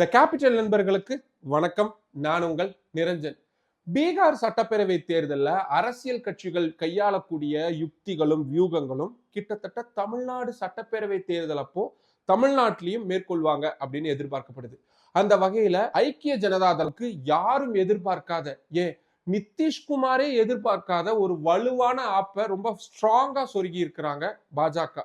The capital நண்பர்களுக்கு வணக்கம். நான் உங்கள் நிரஞ்சன். பீகார் சட்டப்பேரவை தேர்தலில் அரசியல் கட்சிகள் கையாளக்கூடிய யுக்திகளும் வியூகங்களும் கிட்டத்தட்ட தமிழ்நாடு சட்டப்பேரவை தேர்தல் அப்போ தமிழ்நாட்டிலையும் மேற்கொள்வாங்க அப்படின்னு எதிர்பார்க்கப்படுது. அந்த வகையில ஐக்கிய ஜனதாதளுக்கு யாரும் எதிர்பார்க்காத ஏன்? நிதிஷ்குமாரே எதிர்பார்க்காத ஒரு வலுவான ஆப்பை ரொம்ப ஸ்ட்ராங்கா சொருகி இருக்கிறாங்க பாஜக.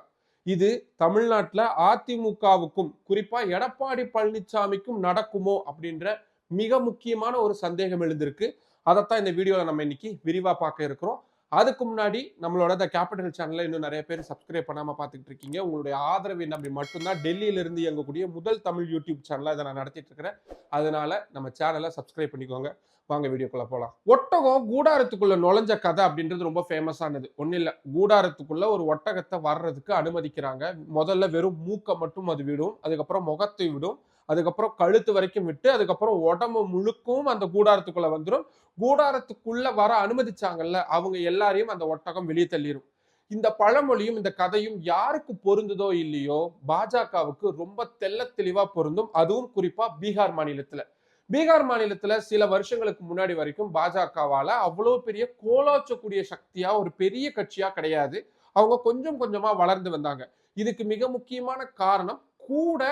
இது தமிழ்நாட்டில் அதிமுகவுக்கும் குறிப்பா எடப்பாடி பழனிசாமிக்கும் நடக்குமோ அப்படின்ற மிக முக்கியமான ஒரு சந்தேகம் எழுந்திருக்கு. அதைத்தான் இந்த வீடியோவில் நம்ம இன்னைக்கு விரிவாக பார்க்க இருக்கிறோம். அதுக்கு முன்னாடி நம்மளோட த கேபிட்டல் சேனலில் இன்னும் நிறைய பேர் சப்ஸ்கிரைப் பண்ணாமல் பார்த்துக்கிட்டு இருக்கீங்க. உங்களுடைய ஆதரவு நம்பி மட்டும்தான் டெல்லியிலிருந்து இயங்கக்கூடிய முதல் தமிழ் யூடியூப் சேனலாக இதை நான் நடத்திட்டு இருக்கிறேன். அதனால நம்ம சேனலை சப்ஸ்கிரைப் பண்ணிக்கோங்க. வாங்க வீடியோக்குள்ள போகலாம் ஒட்டகம் கூடாரத்துக்குள்ள நுழைஞ்ச கதை அப்படின்றது ரொம்ப ஃபேமஸானது ஒன்றும் இல்லை. கூடாரத்துக்குள்ள ஒரு ஒட்டகத்தை வர்றதுக்கு அனுமதிக்கிறாங்க. முதல்ல வெறும் மூக்கை மட்டும் அது விடும். அதுக்கப்புறம் முகத்தை விடும். அதுக்கப்புறம் கழுத்து வரைக்கும் விட்டு அதுக்கப்புறம் உடம்பு முழுக்கும் அந்த கூடாரத்துக்குள்ள வந்துடும் கூடாரத்துக்குள்ள வர அனுமதிச்சாங்கல்ல அவங்க எல்லாரையும் அந்த ஒட்டகம் வெளியே தள்ளிடும் இந்த பழமொழியும் இந்த கதையும் யாருக்கு பொருந்துதோ இல்லையோ பாஜகவுக்கு ரொம்ப தெல்ல தெளிவா பொருந்தும். அதுவும் குறிப்பா பீகார் மாநிலத்துல. பீகார் மாநிலத்துல சில வருஷங்களுக்கு முன்னாடி வரைக்கும் பாஜகவால அவ்வளவு பெரிய கோலாச்சக்கூடிய சக்தியா ஒரு பெரிய கட்சியா கிடையாது. அவங்க கொஞ்சம் கொஞ்சமா வளர்ந்து வந்தாங்க. இதுக்கு மிக முக்கியமான காரணம் கூட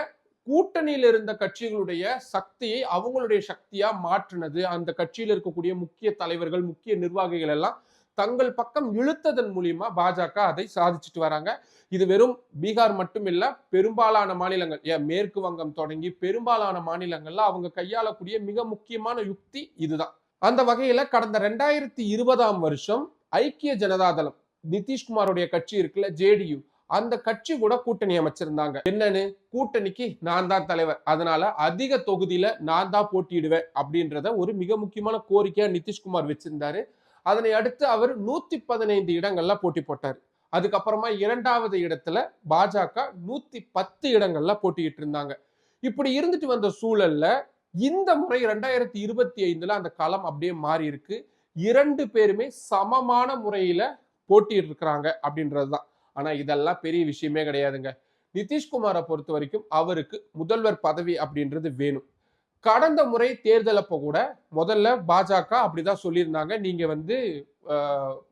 கூட்டணியில் இருந்த கட்சிகளுடைய சக்தியை அவங்களுடைய சக்தியா மாற்றினது. அந்த கட்சியில் இருக்கக்கூடிய முக்கிய தலைவர்கள் முக்கிய நிர்வாகிகள் எல்லாம் தங்கள் பக்கம் இழுத்ததன் மூலியமா பாஜக அதை சாதிச்சுட்டு வராங்க. இது வெறும் பீகார் மட்டும் இல்ல பெரும்பாலான மாநிலங்கள் ஏன் மேற்கு வங்கம் தொடங்கி பெரும்பாலான மாநிலங்கள்ல அவங்க கையாளக்கூடிய மிக முக்கியமான யுக்தி இதுதான். அந்த வகையில கடந்த ரெண்டாயிரத்தி இருபதாம் வருஷம் ஐக்கிய ஜனதாதளம் நிதிஷ்குமாருடைய கட்சி இருக்குல்ல ஜேடியு அந்த கட்சி கூட கூட்டணி அமைச்சிருந்தாங்க. என்னன்னு? கூட்டணிக்கு நான் தான் தலைவர். அதனால அதிக தொகுதியில நான் தான் போட்டியிடுவேன் அப்படின்றத ஒரு மிக முக்கியமான கோரிக்கையா நிதிஷ்குமார் வச்சிருந்தாரு. அதனை அடுத்து அவர் நூத்தி பதினைந்து இடங்கள்ல போட்டி போட்டார். அதுக்கப்புறமா இரண்டாவது இடத்துல பாஜக நூத்தி பத்து இடங்கள்ல போட்டியிட்டு இருந்தாங்க. இப்படி இருந்துட்டு வந்த சூழல்ல இந்த முறை ரெண்டாயிரத்தி இருபத்தி ஐந்துல அந்த களம் அப்படியே மாறி இருக்கு இரண்டு பேருமே சமமான முறையில போட்டிட்டு இருக்கிறாங்க அப்படின்றதுதான். ஆனா இதெல்லாம் பெரிய விஷயமே கிடையாதுங்க. நிதிஷ்குமாரை பொறுத்த வரைக்கும் அவருக்கு முதல்வர் பதவி அப்படின்றது வேணும். கடந்த முறை தேர்தல் அப்போ கூட முதல்ல பாஜக அப்படிதான் சொல்லியிருந்தாங்க. நீங்க வந்து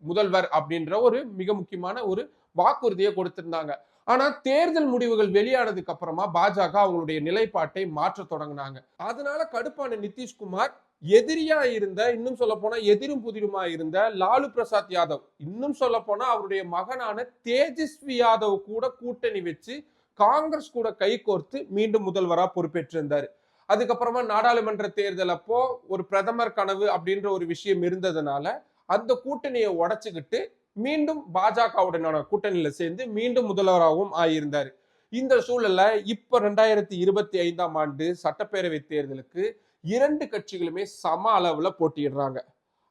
முதல்வர் அப்படின்ற ஒரு மிக முக்கியமான ஒரு வாக்குறுதியை கொடுத்திருந்தாங்க. ஆனா தேர்தல் முடிவுகள் வெளியானதுக்கு அப்புறமா பாஜக அவங்களுடைய நிலைப்பாட்டை மாற்ற தொடங்கினாங்க. அதனால கடுப்பான நிதிஷ்குமார் எதிரியா இருந்த இன்னும் சொல்ல போனா எதிரும் புதிருமா இருந்த லாலு பிரசாத் யாதவ் இன்னும் சொல்ல போனா அவருடைய மகனான தேஜஸ்வி யாதவ் கூட கூட்டணி வச்சு காங்கிரஸ் கூட கை கோர்த்து மீண்டும் முதல்வரா பொறுப்பேற்றிருந்தாரு. அதுக்கப்புறமா நாடாளுமன்ற தேர்தல் அப்போ ஒரு பிரதமர் கனவு அப்படின்ற ஒரு விஷயம் இருந்ததுனால அந்த கூட்டணியை உடைச்சுக்கிட்டு மீண்டும் பாஜகவுடனான கூட்டணியில சேர்ந்து மீண்டும் முதல்வராகவும் ஆயிருந்தார். இந்த சூழல்ல இப்ப ரெண்டாயிரத்தி இருபத்தி ஐந்தாம் ஆண்டு சட்டப்பேரவை தேர்தலுக்கு இரண்டு கட்சிகளுமே சம அளவுல போட்டியிடுறாங்க.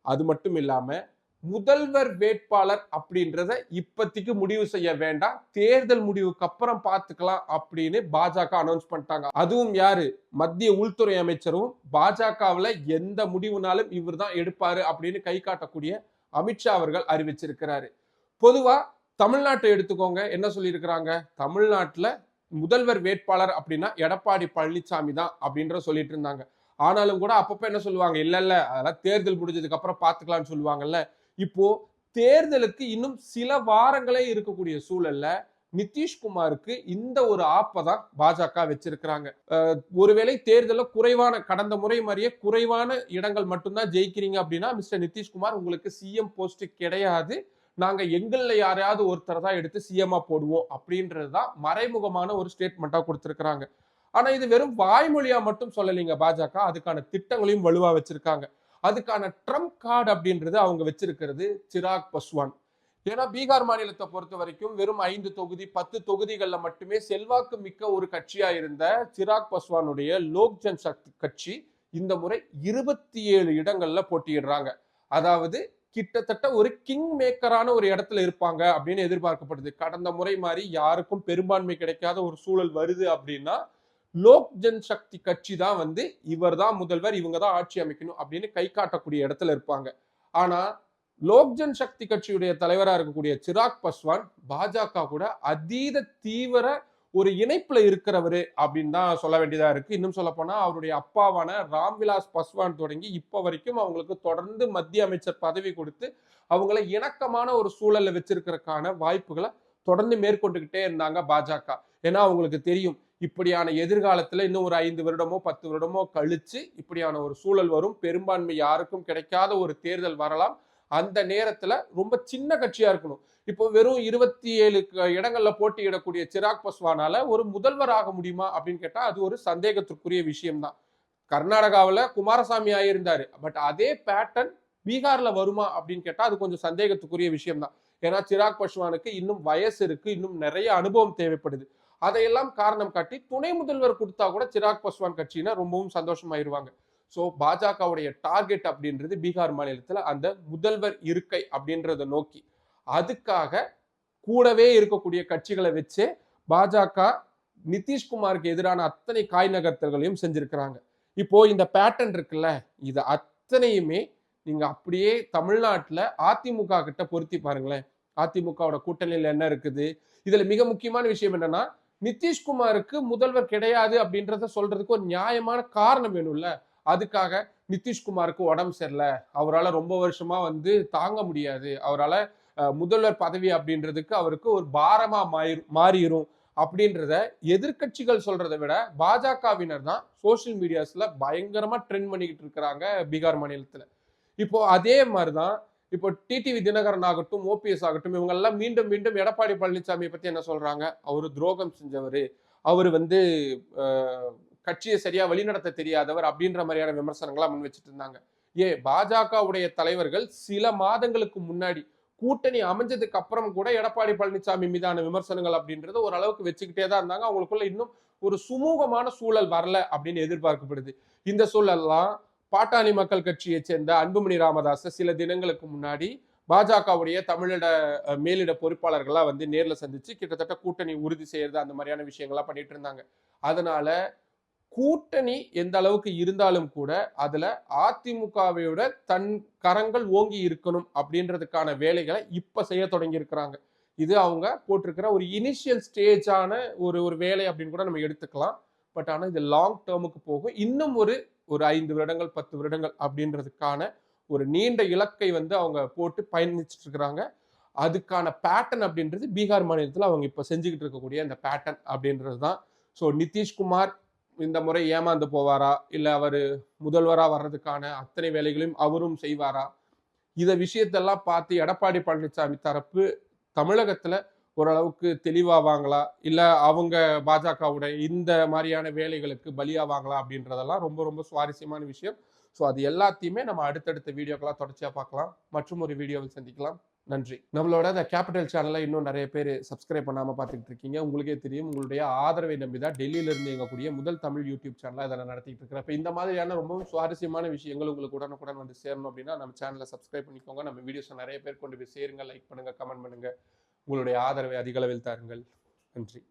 அது மட்டும் இல்லாம முதல்வர் வேட்பாளர் அப்படின்றத இப்பத்திக்கு முடிவு செய்ய வேண்டாம். தேர்தல் முடிவுக்கு அப்புறம் பார்த்துக்கலாம் அப்படின்னு பாஜக அனௌன்ஸ் பண்ணிட்டாங்க. அதுவும் யாரு? மத்திய உள்துறை அமைச்சரும் பாஜகவில் எந்த முடிவுனாலும் இவர் தான் எடுப்பாரு அப்படின்னு கை காட்டக்கூடிய அமித்ஷா அவர்கள் அறிவிச்சிருக்கிறாரு. பொதுவா தமிழ்நாட்டை எடுத்துக்கோங்க. என்ன சொல்லியிருக்கிறாங்க? தமிழ்நாட்டில் முதல்வர் வேட்பாளர் அப்படின்னா எடப்பாடி பழனிசாமி தான் அப்படின்ற சொல்லிட்டு இருந்தாங்க. ஆனாலும் கூட அப்பப்போ என்ன சொல்லுவாங்க? இல்லை இல்லை அதெல்லாம் தேர்தல் முடிஞ்சதுக்கு அப்புறம் பார்த்துக்கலாம்னு சொல்லுவாங்கல்ல. இப்போ தேர்தலுக்கு இன்னும் சில வாரங்களே இருக்கக்கூடிய சூழல்ல நிதிஷ்குமாருக்கு இந்த ஒரு ஆப்பை தான் பாஜக வச்சிருக்கிறாங்க. ஒருவேளை தேர்தலில் குறைவான கடந்த முறை மாதிரியே குறைவான இடங்கள் மட்டும்தான் ஜெயிக்கிறீங்க அப்படின்னா மிஸ்டர் நிதிஷ்குமார் உங்களுக்கு சிஎம் போஸ்ட் கிடையாது. நாங்க எங்களில் யாரையாவது ஒருத்தரை தான் எடுத்து சிஎம்மா போடுவோம் அப்படின்றது தான் மறைமுகமான ஒரு ஸ்டேட்மெண்ட்டாக கொடுத்துருக்குறாங்க. ஆனால் இது வெறும் வாய்மொழியாக மட்டும் சொல்லலைங்க பாஜக. அதுக்கான திட்டங்களையும் வலுவாக வச்சிருக்காங்க. அதுக்கான ட்ரம்ப் கார்டு அப்படின்றது அவங்க வச்சிருக்கிறது சிராக் பஸ்வான். ஏன்னா பீகார் மாநிலத்தை பொறுத்த வரைக்கும் வெறும் ஐந்து தொகுதி பத்து தொகுதிகளில் மட்டுமே செல்வாக்கு மிக்க ஒரு கட்சியாக இருந்த சிராக் பஸ்வானுடைய லோக் ஜன் சக்தி கட்சி இந்த முறை இருபத்தி ஏழு இடங்கள்ல போட்டியிடுறாங்க. அதாவது கிட்டத்தட்ட ஒரு கிங் மேக்கரான ஒரு இடத்துல இருப்பாங்க அப்படின்னு எதிர்பார்க்கப்படுது. கடந்த முறை மாதிரி யாருக்கும் பெரும்பான்மை கிடைக்காத ஒரு சூழல் வருது அப்படின்னா லோக் ஜன் சக்தி கட்சி தான் வந்து இவர் தான் முதல்வர் இவங்க தான் ஆட்சி அமைக்கணும் அப்படின்னு கை காட்டக்கூடிய இடத்துல இருப்பாங்க. ஆனா லோக் ஜன் சக்தி கட்சியுடைய தலைவராக இருக்கக்கூடிய சிராக் பஸ்வான் பாஜக கூட அதீத தீவிர ஒரு இணைப்புல இருக்கிறவரு அப்படின்னு தான் சொல்ல வேண்டியதா இருக்கு. இன்னும் சொல்ல போனா அவருடைய அப்பாவான ராம்விலாஸ் பஸ்வான் தொடங்கி இப்போ வரைக்கும் அவங்களுக்கு தொடர்ந்து மத்திய அமைச்சர் பதவி கொடுத்து அவங்கள இணக்கமான ஒரு சூழல்ல வச்சிருக்கிறதுக்கான வாய்ப்புகளை தொடர்ந்து மேற்கொண்டுகிட்டே இருந்தாங்க பாஜக. ஏன்னா அவங்களுக்கு தெரியும் இப்படியான எதிர்காலத்தில் இன்னும் ஒரு ஐந்து வருடமோ பத்து வருடமோ கழிச்சு இப்படியான ஒரு சூழல் வரும். பெரும்பான்மை யாருக்கும் கிடைக்காத ஒரு தேர்தல் வரலாம். அந்த நேரத்தில் ரொம்ப சின்ன கட்சியாக இருக்கணும். இப்போ வெறும் இருபத்தி ஏழு இடங்களில் போட்டியிடக்கூடிய சிராக் பஸ்வானால ஒரு முதல்வர் ஆக முடியுமா அப்படின்னு கேட்டால் அது ஒரு சந்தேகத்திற்குரிய விஷயம்தான். கர்நாடகாவில் குமாரசாமி ஆகியிருந்தார் பட் அதே பேட்டர்ன் பீகாரில் வருமா அப்படின்னு கேட்டால் அது கொஞ்சம் சந்தேகத்துக்குரிய விஷயம்தான். ஏன்னா சிராக் பஸ்வானுக்கு இன்னும் வயசு இருக்குது இன்னும் நிறைய அனுபவம் தேவைப்படுது. அதையெல்லாம் காரணம் காட்டி துணை முதல்வர் கொடுத்தா கூட சிராக் பஸ்வான் கட்சினா ரொம்பவும் சந்தோஷமாயிருவாங்க. ஸோ பாஜகவுடைய டார்கெட் அப்படின்றது பீகார் மாநிலத்தில் அந்த முதல்வர் இருக்கை அப்படின்றத நோக்கி. அதுக்காக கூடவே இருக்கக்கூடிய கட்சிகளை வச்சே பாஜக நிதிஷ்குமாருக்கு எதிரான அத்தனை காய் நகர்த்தல்களையும் செஞ்சிருக்கிறாங்க. இப்போ இந்த பேட்டர்ன் இருக்குல்ல இது அத்தனையுமே நீங்க அப்படியே தமிழ்நாட்டில் அதிமுக கிட்ட பொருத்தி பாருங்களேன். அதிமுகவோட கூட்டணியில் என்ன இருக்குது? இதுல மிக முக்கியமான விஷயம் என்னன்னா நிதிஷ்குமாருக்கு முதல்வர் கிடையாது அப்படின்றத சொல்றதுக்கு ஒரு நியாயமான காரணம் வேணும்ல. அதுக்காக நிதிஷ்குமாருக்கு உடம்பு சரியில்லை. அவரால் ரொம்ப வருஷமா வந்து தாங்க முடியாது. அவரால் முதல்வர் பதவி அப்படின்றதுக்கு அவருக்கு ஒரு பாரமா மாறி மாறிடும் அப்படின்றத எதிர்கட்சிகள் சொல்றதை விட பாஜகவினர் தான் சோசியல் மீடியாஸ்ல பயங்கரமா ட்ரெண்ட் பண்ணிக்கிட்டு இருக்கிறாங்க பீகார் மாநிலத்துல. இப்போ அதே மாதிரிதான் இப்போ டிடிவி தினகரன் ஆகட்டும் ஓபிஎஸ் ஆகட்டும் இவங்க எல்லாம் மீண்டும் மீண்டும் எடப்பாடி பழனிசாமியை பத்தி என்ன சொல்றாங்க? அவரு துரோகம் செஞ்சவர். அவர் வந்து கட்சியை சரியா வழிநடத்த தெரியாதவர் அப்படின்ற மாதிரியான விமர்சனங்களாக முன் வச்சுட்டு இருந்தாங்க. ஏ பாஜகவுடைய தலைவர்கள் சில மாதங்களுக்கு முன்னாடி கூட்டணி அமைஞ்சதுக்கு அப்புறம் கூட எடப்பாடி பழனிசாமி மீதான விமர்சனங்கள் அப்படின்றது ஓரளவுக்கு வச்சுக்கிட்டே தான் இருந்தாங்க. அவங்களுக்குள்ள இன்னும் ஒரு சுமூகமான சூழல் வரல அப்படின்னு எதிர்பார்க்கப்படுது. இந்த சூழல்லாம் பாட்டாளி மக்கள் கட்சியை சேர்ந்த அன்புமணி ராமதாஸ் சில தினங்களுக்கு முன்னாடி பாஜகவுடைய தமிழிட மேலிட பொறுப்பாளர்களாக வந்து நேரில் சந்திச்சு கிட்டத்தட்ட கூட்டணி உறுதி செய்யறது அந்த மாதிரியான விஷயங்கள்லாம் பண்ணிட்டு இருந்தாங்க. அதனால கூட்டணி எந்த அளவுக்கு இருந்தாலும் கூட அதுல அதிமுகவையோட தன் கரங்கள் ஓங்கி இருக்கணும் அப்படின்றதுக்கான வேலைகளை இப்ப செய்ய தொடங்கி இருக்கிறாங்க. இது அவங்க போட்டிருக்கிற ஒரு இனிஷியல் ஸ்டேஜான ஒரு ஒரு வேலை அப்படின்னு கூட நம்ம எடுத்துக்கலாம். பட் ஆனால் இது லாங் டேர்முக்கு போகும். இன்னும் ஒரு ஒரு ஐந்து வருடங்கள் பத்து வருடங்கள் அப்படின்றதுக்கான ஒரு நீண்ட இலக்கை வந்து அவங்க போட்டு பயணிச்சுட்டு இருக்கிறாங்க. அதுக்கான பேட்டர்ன் அப்படின்றது பீகார் மாநிலத்தில் அவங்க இப்போ செஞ்சுக்கிட்டு இருக்கக்கூடிய அந்த பேட்டர்ன் அப்படின்றது தான். ஸோ நிதிஷ்குமார் இந்த முறை ஏமாந்து போவாரா? இல்லை அவர் முதல்வராக வர்றதுக்கான அத்தனை வேலைகளையும் அவரும் செய்வாரா? இதை விஷயத்தெல்லாம் பார்த்து எடப்பாடி பழனிசாமி தரப்பு தமிழகத்தில் ஓரளவுக்கு தெளிவாவாங்களா இல்லை அவங்க பாஜகவுடைய இந்த மாதிரியான வேலைகளுக்கு பலியாவாங்களா அப்படின்றதெல்லாம் ரொம்ப ரொம்ப சுவாரஸ்யமான விஷயம். ஸோ அது எல்லாத்தையுமே நம்ம அடுத்தடுத்த வீடியோக்கெல்லாம் தொடர்ச்சியாக பார்க்கலாம். மற்றும் ஒரு வீடியோவில் சந்திக்கலாம். நன்றி. நம்மளோட அந்த கேபிட்டல் சேனலை இன்னும் நிறைய பேர் சப்ஸ்கிரைப் பண்ணாமல் பார்த்துக்கிட்டு இருக்கீங்க. உங்களுக்கே தெரியும். உங்களுடைய ஆதரவை நம்பி தான் டெல்லியிலிருந்து இயங்கக்கூடிய முதல் தமிழ் யூடியூப் சேனலாக இதில் நடத்திட்டு இருக்கிறேன். இப்போ இந்த மாதிரியான ரொம்பவும் சுவாரஸ்யமான விஷயங்கள் உங்களுக்கு உடனுக்குடன் வந்து சேரணும் அப்படின்னா நம்ம சேனலை சப்ஸ்கிரைப் பண்ணிக்கோங்க. நம்ம வீடியோஸை நிறைய பேர் கொண்டு போய் சேருங்க. லைக் பண்ணுங்கள் கமெண்ட் பண்ணுங்கள் உங்களுடைய ஆதரவை அதிகளவில் தாருங்கள். நன்றி.